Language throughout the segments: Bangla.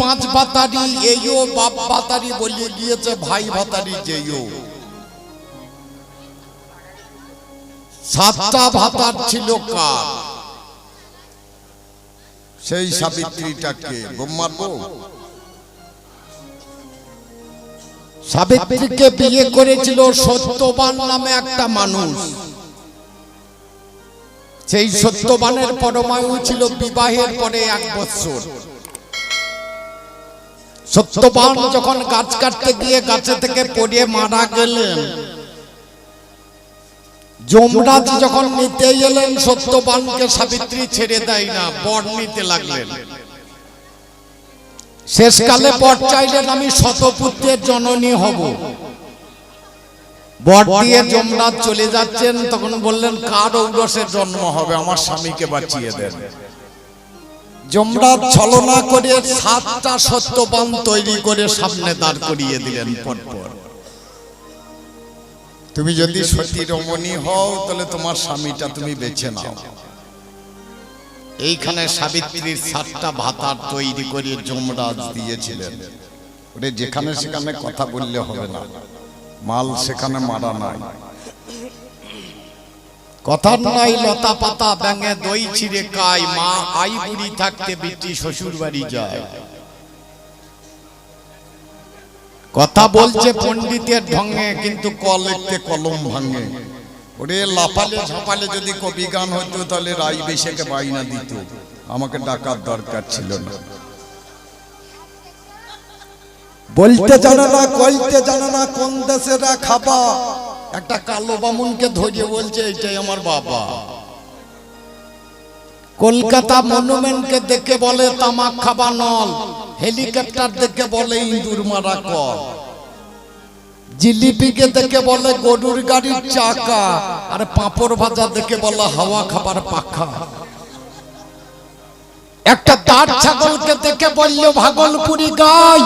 পাঁচ ভাতারি এইও বাপ ভাতারি বলে গিয়েছে ভাই ভাতারি যেইও। সাতটা ভাতার ছিল কার? সেই সাবিত্রীটাকে বোম্মার বউ সাবিত্রীকে বিয়ে করেছিল সত্যবান নামে একটা মানুষ। সেই সত্যবানের পরমায়ু ছিল বিবাহের পরে এক বছর সত্যবান যখন গাছ কাটতে গিয়ে গাছে থেকে পড়ে মারা গেলেন, যমরাজ যখন নিতে এলেন, সত্যবানকে সাবিত্রী ছেড়ে দেয় না, বর নিতে লাগলেন। শেষকালে বর চাইলেন, আমি শতপুত্রের জননী হব। বর দিয়ে যমরাজ চলে যাচ্ছেন, তখন বললেন, কার ঔরসের জন্ম হবে? আমার স্বামীকে বাঁচিয়ে দেন। যমরাজ ছলনা করে সাতটা সত্যবান তৈরি করে সামনে দাঁড় করিয়ে দিলেন পরপর। তুমি যদি সতী রমণী হও, তাহলে তোমার স্বামীটা তুমি বেছে নাও। এইখানে সাবিত্রীর সাতটা ভাতার তৈরি করে যমরাজ দিয়েছিলেন। ওরে যেখানে সেখানে কথা বললে হবে না। মাল সেখানে মারা নাই। কথার নাই লতা পাতা ব্যাঙে দই ছিঁড়ে কায় মা আই বুড়ি থাকতে বিটি শ্বশুর বাড়ি যায়। কথা বলছে পণ্ডিতের ঢঙ্গে কিন্তু কলেতে কলম ভাঙে। ওরে লাফালে ঝাপালে যদি কবি গান হতো তাহলে রাই বেশেকে বাইনা দিত। আমাকে ডাকার দরকার ছিল না। বলতে জানে না কইতে জানে না কোন দেশের খাবা একটা কালো বামুনকে ধরিয়ে বলছে এটাই আমার বাবা। কলকাতা মনুমেন্টকে দেখে বলে, তামাক খাবা নল। হেলিকপ্টার দেখে বলে, ইঁদুর মারা কল। জিলিপিকে দেখে বলে, গরুর গাড়ির চাকা। আর পাঁপড় ভাজা দেখে বলে, হাওয়া খাবার পাখা। একটা দাঁড় ছাগলকে দেখে বলল, ভাগলপুরি গাই।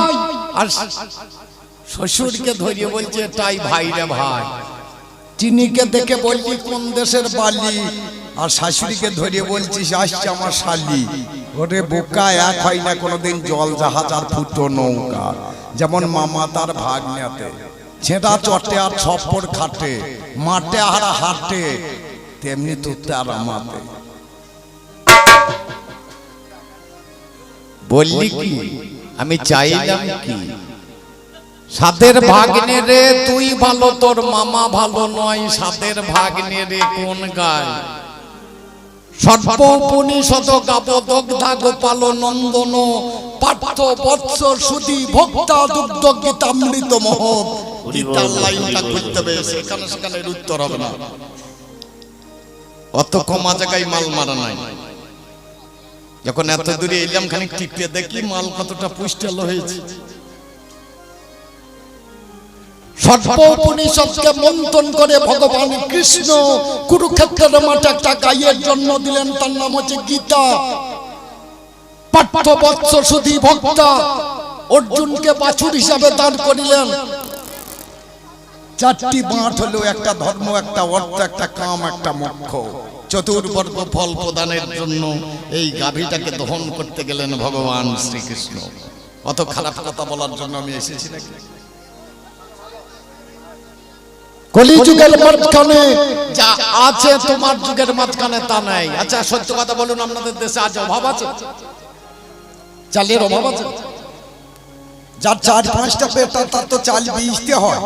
আর শ্বশুরকে ধরিয়ে বলছে তাই ভাই রে ভাই। চিনিকে দেখে বললি, কোন দেশের বালি? আর শাশুড়িকে ধরিয়ে বলছিস, আসছে আমার শালি। ওরে বোকা, এক হয় না, কোনোদিন জল জাহাজ আর ফুটো নৌকা। যেমন মামা তার ভাগ্নাতে। ছেঁড়া চটে আর ছপ্পর খাটে, মাঠে আর হাটে, তেমনি তুতে আর আমাতে। বললি কি? আমি চাইলাম কি? সাদের ভাগ্নে রে তুই ভালো তোর মামা ভালো নয় সাদের ভাগ্নে রে কোন গায়? সর্বপনিষদ গাবদগ্ধা গোপাল নন্দন পার্থ বৎস সুধি ভক্তা দুগ্ধ গীতামৃত মহৎ গীতার লাইনটা খুলতে হবে সেখানে সেখানে উত্তর হবে না। অত কমা জায়গায় মাল মারা নাই। যখন এত দূরে এলাম খানিক টিপে দেখি মাল কতটা পুষ্টালো হয়েছে। করে ভগবান কৃষ্ণ কুরুক্ষেত্রের মাঠে একটা গাইয়ের জন্ম দিলেন, তার নাম হচ্ছে গীতা। ভক্তা হিসাবে দান করিলেন। চারটি মাঠ হলো, একটা ধর্ম, একটা অর্থ, একটা কাম, একটা মোক্ষ। চতুর্বর্গ ফল প্রদানের জন্য এই গাভীটাকে দহন করতে গেলেন ভগবান শ্রীকৃষ্ণ। অত খারাপ কথা বলার জন্য আমি এসেছি নাকি? কলিযুগের মাঝখানে যা আছে তোমার যুগের মাঝখানে তা নাই। আচ্ছা সত্য কথা বলুন আপনাদের দেশে আজ অভাব আছে? চালের অভাব আছে? যার চার পাঁচটা পেটা তার তো চাল বিজতে হয়।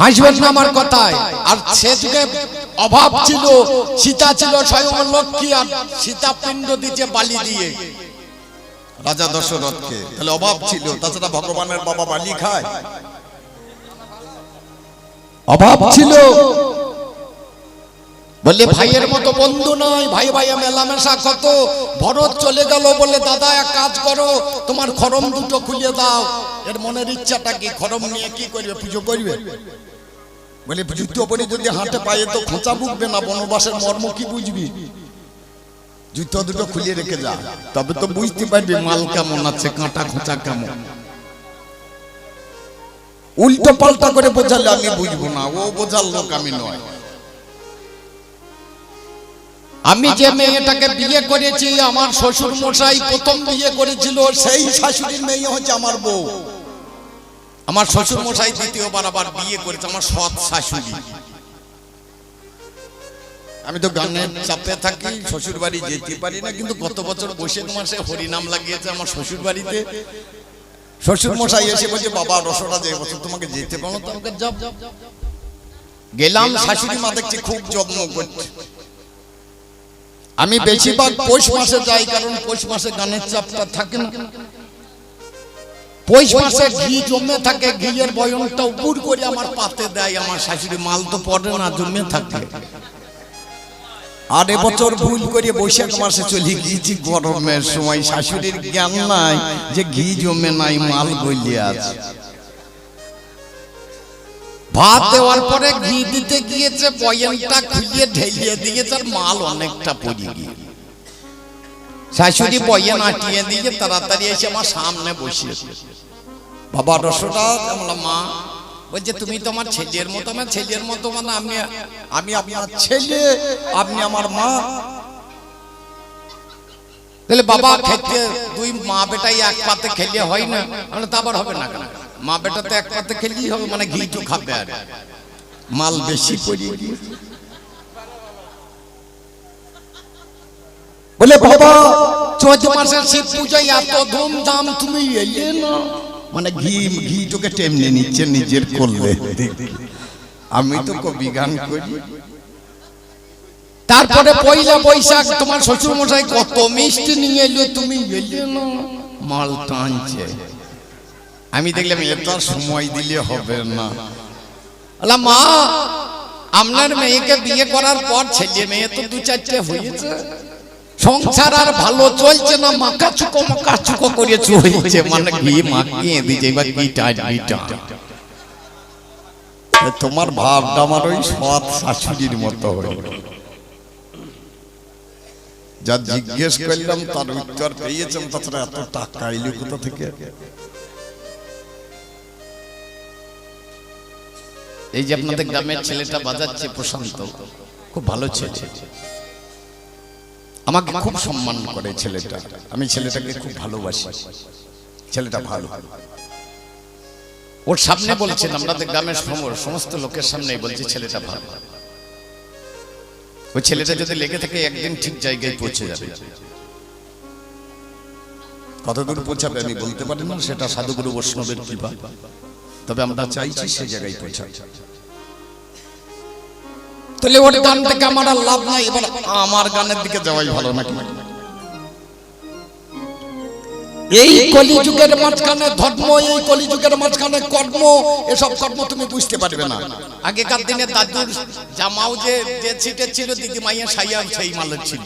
হাসবেন না আমার কথায়। আর সে যুগে অভাব ছিল সীতা ছিল স্বয়ং লক্ষ্মী আর সীতা পিণ্ড দিচ্ছে বালি দিয়ে। রাজা দশরথকে। তাহলে অভাব ছিল, তাছাড়া ভগবানের বাবা বালি খায়। অভাব ছিল। বললে, ভাইয়ের মতো বন্ধু নয়, ভাই ভাইয়া মেলামেশা কত? ভরত চলে গেল বলে, দাদা, এক কাজ করো, তোমার খরম দুটো খুলে দাও। এর মনের ইচ্ছাটা কি? খরম নিয়ে কি করবে? পুজো করবে? বলে যুদ্ধ যদি হাঁটে পায়ে তো খোঁচা বুকবে না, বনবাসের মর্ম কি বুঝবি? জুতো দুটো খুলে রেখে যা, তবে তো বুঝতে পারবি মাল কেমন আছে, কাঁটা খোঁচা কেমন। উল্টো পাল্টা করে বোঝালে আমি বুঝব না, ও বোঝার লোক আমি নয়। আমি যে মেয়েটাকে বিয়ে করেছি, আমার শ্বশুর মশাই প্রথম বিয়ে করেছিল, সেই শাশুড়ির মেয়ে হচ্ছে আমার বউ। আমার শ্বশুর মশাই দ্বিতীয়বার আবার বিয়ে করেছে, আমার সৎ শাশুড়ি। আমি তো গানের চাপে থাকি শ্বশুর বাড়ি যেতে পারি না, কিন্তু গত বছর বৈশাখ মাসে হরিনাম লাগিয়েছে আমার শ্বশুর বাড়িতে শ্বশুর মশাই এসে বলছে, বাবা, রসটা যে বছর তোমাকে যেতে পারো তো আমাকে যাব গেলাম, শাশুড়ি মা দেখছি খুব যত্ন করছে। আমি বেশিরভাগ পৌষ মাসে যাই, কারণ পৌষ মাসে গানের চাপটা থাকে না। পৌষ মাসে ঘি জমে থাকে, ঘিয়ের বয়নটা উপর করে আমার পাতে দেয়, আমার শাশুড়ি মাল তো পড়ে না, জমে থাকে। আর এবছর ভুল করে বৈশাখ মাসে চলে গিয়েছি গরমের সময় শাশুড়ির জ্ঞান নাই যে ঘি জমে নাই মাল গলিয়ে আছে ভাত দেওয়ার পরে ঘি দিতে গিয়েছে বয়নটা খুলিয়ে ঢেলিয়ে দিয়েছে আর মাল অনেকটা পড়ে গিয়ে। শাশুড়ি বয়ন আটিয়ে দিয়ে তাড়াতাড়ি এসে আমার সামনে বসিয়েছে। বাবা রসটা মা? বলছে তুমি তো আমার ছেলের মতো আমার ছেলের মতো মানে আমি আমি আপনার ছেলে আপনি আমার মা। তাহলে বাবা খেতে দুই মা বেটাই এক পাতে খেলে হয় না। মানে তা আবার হবে না কেন? মা বেটা তো এক পাতে খেলেই হবে মানে ঘি তো খাবে আর মাল বেশি বলে বাবা চৈত মাসের শিব পূজায় এত ধুমধাম তুমি এলে না? মানে ঘি ঘি তোকে টেমনে নিচ্ছে নিজের করলে। আমি তো কবি গান করি। তারপরে পয়লা বৈশাখ তোমার শ্বশুর মশাই কত মিষ্টি নিয়ে এলো তুমি মাল টানছে। আমি দেখলাম এত সময় দিলে হবে না। আলা মা আপনার মেয়েকে বিয়ে করার পর ছেলে মেয়ে তো দু চারটে হয়েছে। সংসার আর ভালো চলছে না মাকা চুকো মাকা চুকো করে চলছে। মানে ঘি মাখিয়ে ঘি টাইট ঘি টাইট তোমার ভাবটা আমার ওই সৎ শাশুড়ির মতো হয়ে যা জিজ্ঞেস করলাম, তার উত্তর পেয়েছেন, তাছাড়া এত টাকা এলো কোথা থেকে? এই যে আপনাদের গ্রামের ছেলেটা বাজাচ্ছে প্রশান্ত, খুব ভালো ছেলে। আমাকে খুব সম্মান করে ছেলেটা। আমি ছেলেটাকে খুব ভালোবাসি। ছেলেটা ভালো। ওর সামনে বলছেন আমাদের গ্রামের সম- সমস্ত লোকের সামনে বলছি ছেলেটা ভালো। ওই ছেলেটা যদি লেগে থাকে, একদিন ঠিক জায়গায় পৌঁছে যাবে। কতদূর পৌঁছাবে আমি বলতে পারি না, সেটা সাধুগুরু বৈষ্ণবের কৃপা। তবে আমরা চাইছি সেই জায়গায় পৌঁছাই তাহলে ওর গান থেকে আমার আর লাভ নাই এবার আমার গানের দিকে যাওয়াই ভালো নাকি? এই কলিযুগের মাঝখানে ধর্ম, এই কলিযুগের মাঝখানে কর্ম, এসব কর্ম তুমি বুঝতে পারবে না। আগেকার দিনে দাদুর জামাও যে যে ছিটে ছিল দিদি মাইয়া সাইয়া সেই মালের ছিল।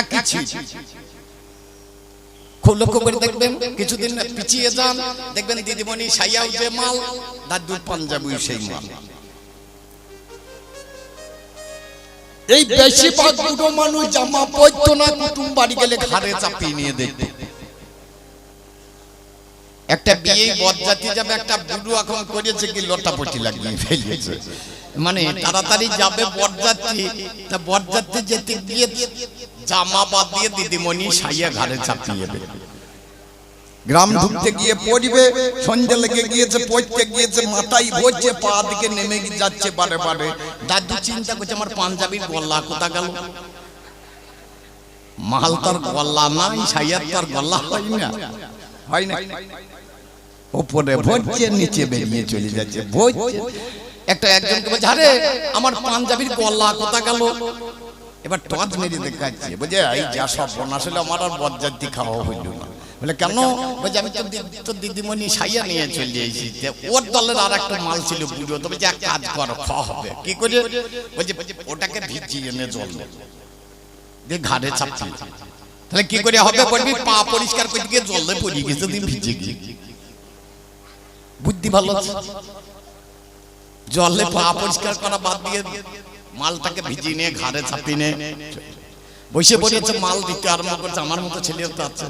একই ছিল খুব লক্ষ্য করে দেখবেন, কিছুদিন পিছিয়ে যান, দেখবেন দিদিমণি সাইয়াও যে মাল, দাদুর পাঞ্জাবি সেই মাল। এই বেশিরভাগ বুড়ো মানুষ জামা পরতো না, কুটুম বাড়ি গেলে ঘাড়ে চাপিয়ে নিয়ে দেখবে একটা বিয়ে বরযাত্রী যাবে, একটা বুড়ো এখন করেছে কি লটাপটি লাগিয়ে ফেলেছে। মানে তাড়াতাড়ি যাবে বরযাত্রী, তা বরযাত্রী যেতে গিয়ে জামা বাদ দিয়ে দিদিমণি সাইয়া ঘাড়ে চাপিয়ে দেবে। গ্রাম ঢুকতে গিয়ে পড়বে, সন্ধ্যা লেগে গিয়েছে, পড়তে গিয়েছে, মাথায় ভরছে পা দিকে নেমে যাচ্ছে বারে বারে। দাদু চিন্তা করছে আমার পাঞ্জাবির গল্লা কোথা গেল? মাল তার গল্লা নাই সাইয়ার তার গল্লা হয় না। হয় না। ওপরে ভরছে নিচে বেরিয়ে চলে যাচ্ছে। ভরছে একটা একজনকে বলছে, আরে, আমার পাঞ্জাবির গল্লা কোথা গেল? এবার টর্চ মেরে দেখাচ্ছে। বুঝে এই যা সব বনাস হলো, আমার আর বরযাত্রী খাওয়া হইল না। বলে, কেন? বলছে, আমি তো দিদিমণি সাইয়া নিয়ে চলে এসেছি ওর দলের আর একটা মাল ছিল বুড়ো। তো বলছে, এক কাজ করো খাওয়া হবে। কি করে? বলছে, ওটাকে ভিজিয়ে এনে জল। দিয়ে ঘাড়ে চাপিয়ে তাহলে কি করে হবে? বলবি, পা পরিষ্কার করে গিয়ে জলে পড়িয়ে গেছে তুই ভিজে গিয়ে। বুদ্ধি ভালো জলে পা পরিষ্কার করা বাদ দিয়ে মালটাকে ভিজিয়ে নিয়ে ঘাড়ে চাপিয়ে নিয়ে। বসে পড়েছে মাল দিতে আরম্ভ করছে, আমার মতো ছেলে তো আছে।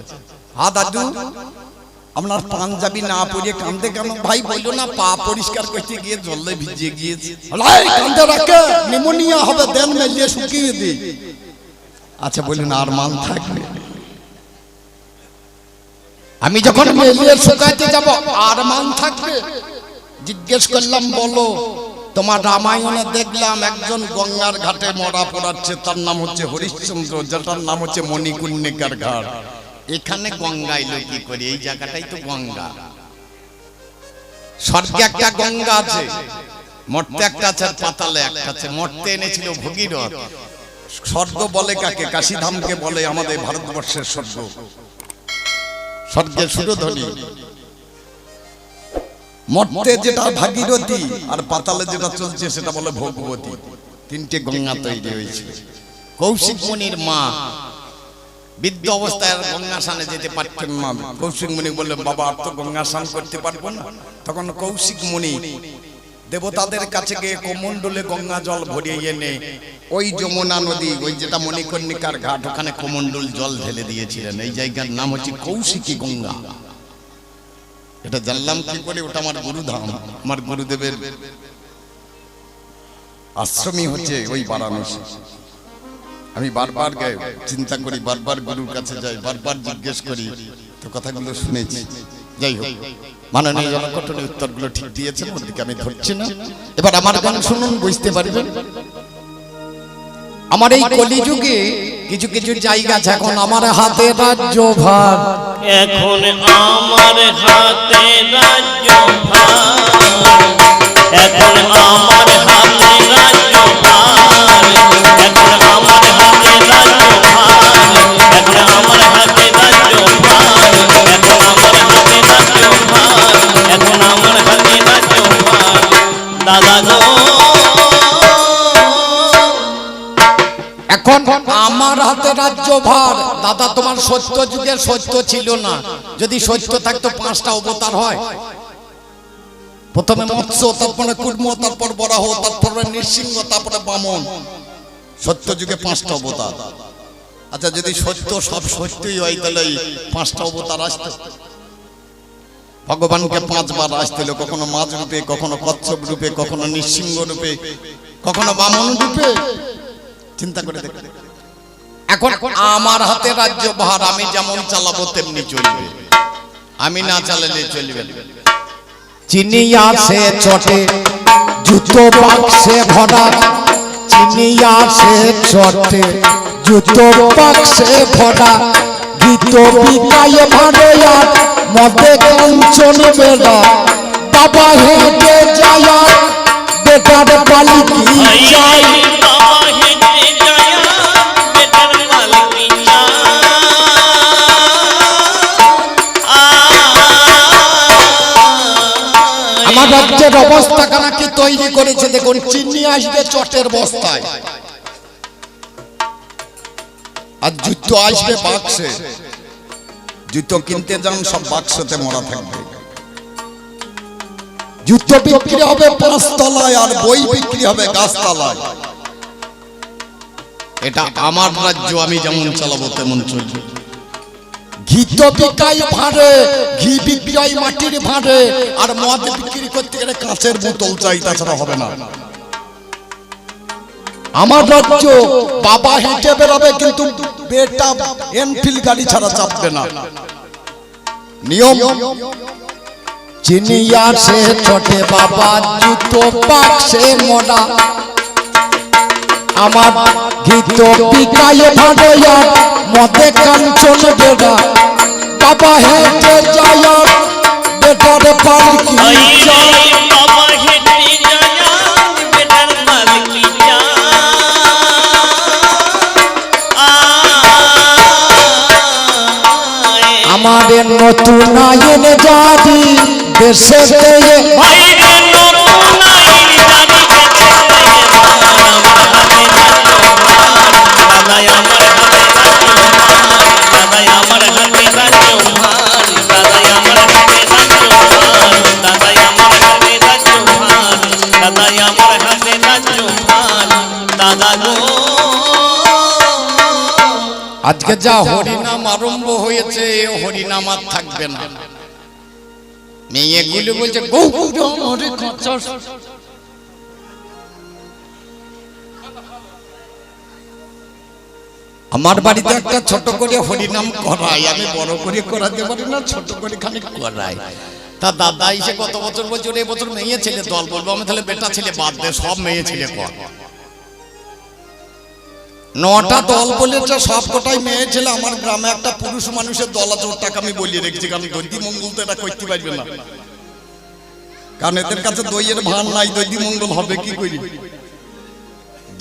হা দাদু আপনার পাঞ্জাবি না পরিয়ে কান্দে কেন? ভাই বলল না, পা পরিষ্কার করতে গিয়ে জলে ভিজে গিয়েছে। নিমোনিয়া হবে, দেন মেলিয়ে শুকিয়ে দি। আচ্ছা বলুন আর মান থাকবে। আমি যখন মেলিয়ে শুকাইতে যাব, আর মান থাকবে? জিজ্ঞেস করলাম, বলো, তোমার রামায়ণে দেখলাম একজন গঙ্গার ঘাটে মরা পড়াচ্ছে, তার নাম হচ্ছে হরিশ্চন্দ্র, যেটার নাম হচ্ছে মণিকুর্ণিকার ঘাট। এখানে গঙ্গা এলো কি করে? এই জায়গাটাই তো গঙ্গা। স্বর্গে একটা গঙ্গা আছে। মর্তে একটা আছে পাতালে একটা আছে। মর্তে এনেছিল ভগীরথ। স্বর্গ বলে কাকে? কাশীধামকে বলে আমাদের ভারতবর্ষের স্বর্গ। স্বর্গে সুরধ্বনি। মর্তে যেটা ভাগীরথী, আর পাতালে যেটা চলছে সেটা বলে ভগবতী। তিনটে গঙ্গা তৈরি হয়েছে। কৌশিক মুনির মা বৃদ্ধ অবস্থায় গঙ্গা স্নানে যেতে পারতেন না। কৌশিক মুনি বললেন বাবা, আর তো গঙ্গা স্নান করতে পারব না। তখন কৌশিক মুনি দেবতাদের কাছে গিয়ে কোমণ্ডলে গঙ্গা জল ভরিয়ে এনে ওই যমুনা নদী, ওই যেটা মণিকর্ণিকার ঘাট, ওখানে কোমণ্ডল জল ঢেলে দিয়েছিলেন। এই জায়গার নাম হচ্ছে কৌশিকী গঙ্গা। এটা জানলাম কি করে? ওটা আমার গুরুধাম। আমার গুরুদেবের আশ্রমই হচ্ছে ওই বারাণসী। আমি বারবার চিন্তা করি, বারবার গুরুর কাছে যাই, বারবার জিজ্ঞেস করি, তো কথাগুলো শুনেছি। যাই হোক, মাননীয় জনকটনী উত্তরগুলো ঠিক দিয়েছেন ওর আমি ধরছি না। এবার আমার গান শুনুন, বুঝতে পারবেন? আমার এই কলিযুগে কিছু কিছু জায়গা আছে এখন আমার হাতে রাজ্য ভার এখন আমার হাতে রাজ্য এখন আমার দাদা, তোমার সত্য যুগে সত্য ছিল না। যদি সত্য থাকতো, পাঁচটা অবতার হয়। প্রথমে মৎস্য, তারপরে কুর্ম, তারপর বরাহ, তারপরে নৃসিংহ, তারপরে বামন। সত্য যুগে পাঁচটা অবতার। আচ্ছা যদি সত্য সব সত্যই হয়, তাহলে পাঁচটা অবতার আসতো। ভগবানকে পাঁচবার আসছিল কখনো মাছ রূপে, কখনো কচ্ছপ রূপে, কখনো নৃসিংহ রূপে, কখনো বামন রূপে। চিন্তা করে দেখ। এখন আমার হাতে রাজ্য ভার আমি যেমন চালাবো তেমনি চলবে। আমি না চালালে চলবে চিনি আছে চটে জুতো বাক্সে ভরা। চিনি আছে চটে জুতো বাক্সে ভরা। গীত বিকায় ভারে আর মদে কাঞ্চন বেড়া বাবা হেঁটে রাজ্যের অবস্থা কানা কি তৈরি করেছে দেখুন, চিনি আসবে চটের বস্তায়। আর জুতো আসবে বাক্সে। জুতো কিনতে যান, সব বাক্সতে মরা থাকবে। জুতো বিক্রি হবে পাঁচতলায় আর বই বিক্রি হবে গাছতলায়। এটা আমার রাজ্য, আমি যেমন চালাবো তেমন চলবে। ঘি বিকাই ভাড়ে, ঘি মাটির ভাড়ে, আর মদ বিক্রি করতে গেলে কাঁচের বোতল চাই, তাছাড়া হবে না। আমার রাজ্য বাবা হেঁটে বেরোবে কিন্তু বেটা এনফিল গাড়ি ছাড়া চাপবে না। নিয়ম চিনি আসে ছোটে বাবা, জুতো বাক্সে মোড়া আমার গীত বিকায় ভাড়য়া মদে কাঞ্চন বেড়া। বাবা হেঁটে যায় বেটার পালকি যায়। বাবা হেঁটে যায় বেটার মালিক যায় আমাদের নতুন আইন জাতি দেশে দেয়ে আজকে যা হরিনাম আরম্ভ হয়েছে এ হরিনাম আর থাকবে না। মেয়েগুলো বলছে আমার বাড়িতে একটা ছোট করে হরিনাম করাই আমি বড় করে করাতে পারি না ছোট করে খানিক করাই তা দাদা এসে কত বছর বছর এই বছর মেয়ে ছেলে দল বলব আমি তাহলে বেটা ছেলে বাদ দে সব মেয়ে ছেলে কর। নটা দল বলেছে সব কটাই মেয়ে ছেলে আমার গ্রামে একটা পুরুষ মানুষের দল আছে ওর টাকা আমি বলিয়ে রেখেছি কারণ দৈদি মঙ্গল তো এটা করতে পারবে না। কারণ এদের কাছে দইয়ের ভার নাই দৈদি মঙ্গল হবে কি করি?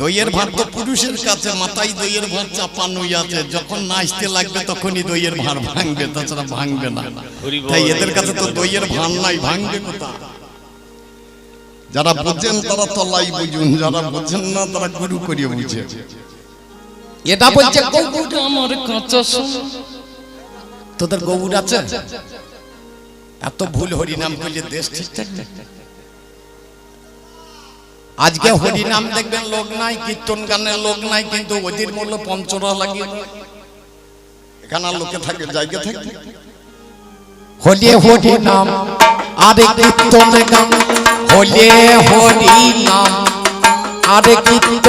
দইয়ের ভাত তো পুরুষের কাছে মাথায় দইয়ের ভাত চাপানোই আছে যখন নাচতে লাগবে তখনই দইয়ের ভার ভাঙবে তাছাড়া ভাঙবে না। তাই এদের কাছে তো দইয়ের ভার নাই ভাঙবে কোথা? যারা বোঝেন তারা তলাই বুঝুন যারা বোঝেন না তারা গুরু করিয়ে বুঝে। এটা বলছে গৌর আমার কাঁচা তোদের গৌর আছে? এত ভুল হরিনাম করলে দেশ ঠিক থাকবে? আজকে হরিনাম দেখবেন লোক নাই কীর্তন গানের লোক নাই কিন্তু ওদের মূল্য পঞ্চরা লাগিয়ে এখানে লোকে থাকে জায়গা থাকে। হলে হরি নাম আরে কীর্তন গান। হলে হরি নাম আরে কীর্তন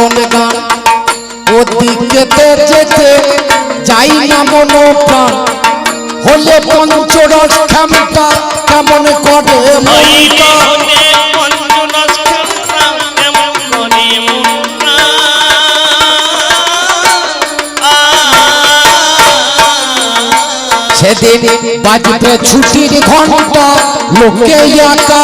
ওদিকে যেতে যাই না মনো প্রাণ হলে পঞ্চরস ক্ষমতা কেমন করে সেদিন বাজবে ছুটির ঘণ্টা লোকে একা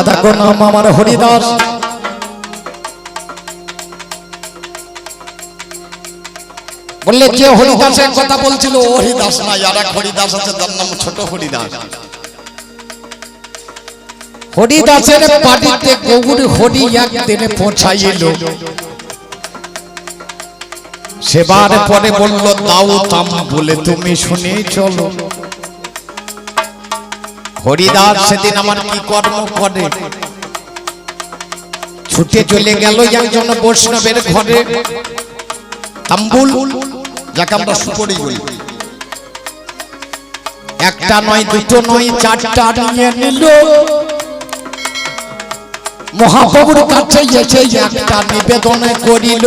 দাদা গো নাম আমার হরিদাস। বললে যে হরিদাসের কথা বলছিল? হরিদাস না আর এক হরিদাস আছে তার নাম ছোট হরিদাস। হরিদাসের বাড়িতে গৌর হরি একদিনে পৌঁছাইল। সেবার পরে বলল, দাও তাম বলে তুমি শুনে চলো। হরিদাস সেদিন আমার কি কর্ম করে? ছুটে চলে গেল একজন বৈষ্ণবের ঘরে। তাম্বুল, যাকে আমরা সুপরি বলি। একটা নয়, দুটো নয়, চারটা নিয়ে নিল। মহাপ্রভুর কাছে একটা নিবেদন করিল।